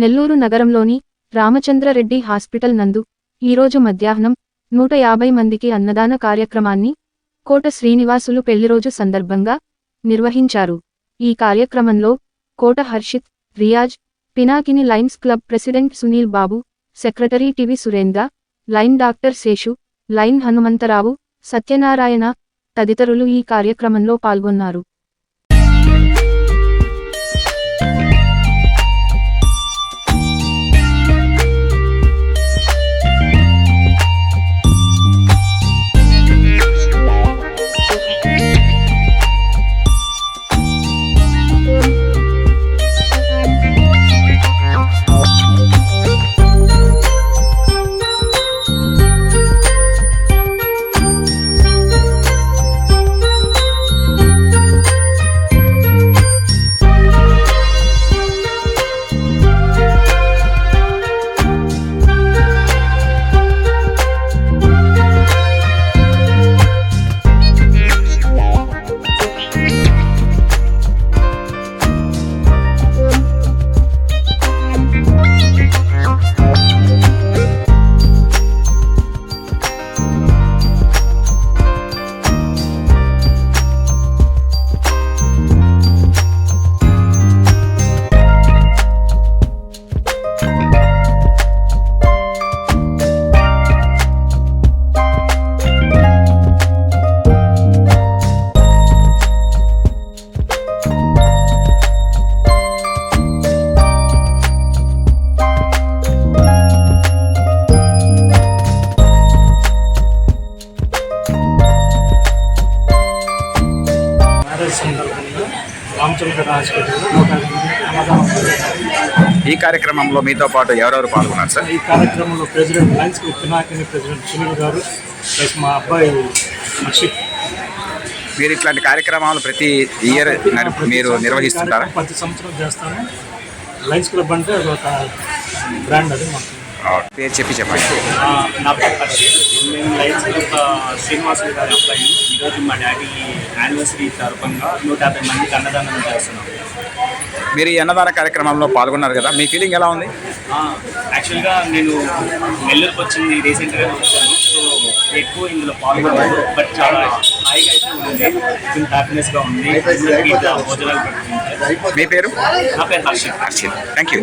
నెల్లూరు నగరంలోని రామచంద్రరెడ్డి హాస్పిటల్ నందు ఈరోజు మధ్యాహ్నం నూట యాభై మందికి అన్నదాన కార్యక్రమాన్ని కోట శ్రీనివాసులు పెళ్ళిరోజు సందర్భంగా నిర్వహించారు. ఈ కార్యక్రమంలో Kota Harshith Riyaz Pinakini Lions Club president Sunil Babu secretary TV Surendra Lion doctor Seshu Lion Hanumantharao Satyanarayana తదితరులు ఈ కార్యక్రమంలో పాల్గొన్నారు. సందర్భంగా హాస్పిటల్లో. ఈ కార్యక్రమంలో మీతో పాటు ఎవరెవరు పాల్గొన్నారు సార్? ఈ కార్యక్రమంలో president Lions Pinakini president Sunil గారు ప్లస్ మా అబ్బాయి హర్షిత్. మీరు ఇట్లాంటి కార్యక్రమాలు ప్రతి ఇయర్ మీరు నిర్వహిస్తుంటారా? ప్రతి సంవత్సరం చేస్తాను. లయన్స్ క్లబ్ అంటే అది ఒక బ్రాండ్ అది మాకు. పేరు చెప్పి చెప్పండి. నా పేరు హర్షిత్ మేము లైన్స్ గ్రూప్ శ్రీనివాసులు గారి అబ్బాయి ఈరోజు మా డాడీ యానివర్సరీ తరఫున నూట యాభై మందికి అన్నదానం చేస్తున్నాం. మీరు ఈ అన్నదాన కార్యక్రమంలో పాల్గొన్నారు కదా మీ ఫీలింగ్ ఎలా ఉంది? యాక్చువల్గా నేను నెల్లూరుకి వచ్చింది రీసెంట్గా వచ్చాను సో ఎక్కువ ఇందులో పాల్గొన్నాను బట్ చాలా హాయిగా అయితే ఉంది. ఫుల్ హ్యాపీనెస్గా ఉంది. భోజనాలు మీ పేరు? నా పేరు హర్షిత్ హర్షిత్ థ్యాంక్ యూ